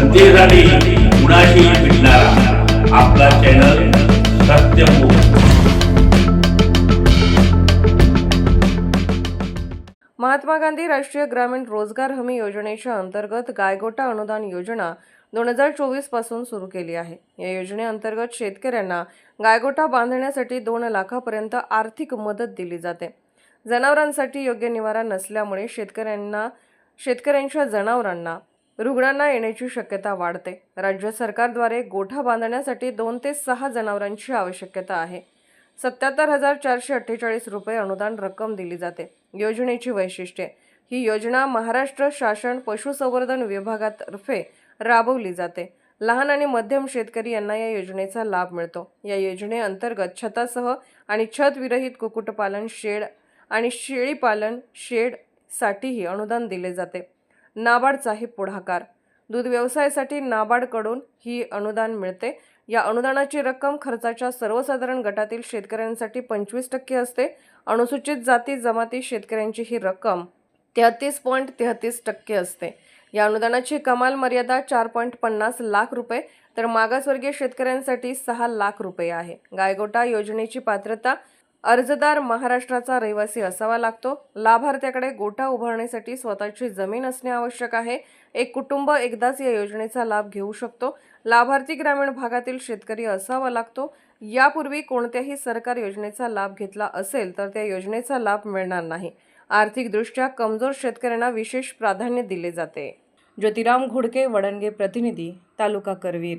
जनतेसाठी कुणाशी भेटणारा. आपला चॅनल सत्यमुख महात्मा गांधी राष्ट्रीय ग्रामीण रोजगार हमी योजनेच्या अंतर्गत गायगोटा अनुदान योजना दोन हजार चोवीसपासून सुरू केली आहे. या योजनेअंतर्गत शेतकऱ्यांना गायगोटा बांधण्यासाठी दोन लाखापर्यंत आर्थिक मदत दिली जाते. जनावरांसाठी योग्य निवारा नसल्यामुळे शेतकऱ्यांना शेतकऱ्यांच्या जनावरांना रुग्णांना येण्याची शक्यता वाढते. राज्य सरकारद्वारे गोठा बांधण्यासाठी दोन ते सहा जनावरांची आवश्यकता आहे. सत्याहत्तर हजार चारशे अठ्ठेचाळीस रुपये अनुदान रक्कम दिली जाते. योजनेची वैशिष्ट्ये. ही योजना महाराष्ट्र शासन पशुसंवर्धन विभागातर्फे राबवली जाते. लहान आणि मध्यम शेतकरी यांना या योजनेचा लाभ मिळतो. या योजनेअंतर्गत छतासह आणि छत विरहित कुक्कुटपालन शेड आणि शेळीपालन शेडसाठीही अनुदान दिले जाते. नाबार्डचाही पुढाकार. दूध व्यवसायासाठी नाबार्डकडून ही अनुदान मिळते. या अनुदानाची रक्कम खर्चाच्या सर्वसाधारण गटातील शेतकऱ्यांसाठी पंचवीस टक्के असते. अनुसूचित जाती जमाती शेतकऱ्यांची ही रक्कम तेहतीस पॉईंट तेहतीस टक्के असते. या अनुदानाची कमाल मर्यादा चार पॉईंट पन्नास लाख रुपये तर मागासवर्गीय शेतकऱ्यांसाठी सहा लाख रुपये आहे. गायगोटा योजनेची पात्रता अर्जदार महाराष्ट्राचा रहिवासी असावा लागतो. लाभार्थ्याकडे गोठा उभारण्यासाठी स्वतःची जमीन असणे आवश्यक आहे. एक कुटुंब एकदाच या योजनेचा लाभ घेऊ शकतो. लाभार्थी ग्रामीण भागातील शेतकरी असावा लागतो. यापूर्वी कोणत्याही सरकार योजनेचा लाभ घेतला असेल तर त्या योजनेचा लाभ मिळणार नाही. आर्थिकदृष्ट्या कमजोर शेतकऱ्यांना विशेष प्राधान्य दिले जाते. ज्योतिराम घोडके वडणगे प्रतिनिधी तालुका करवीर.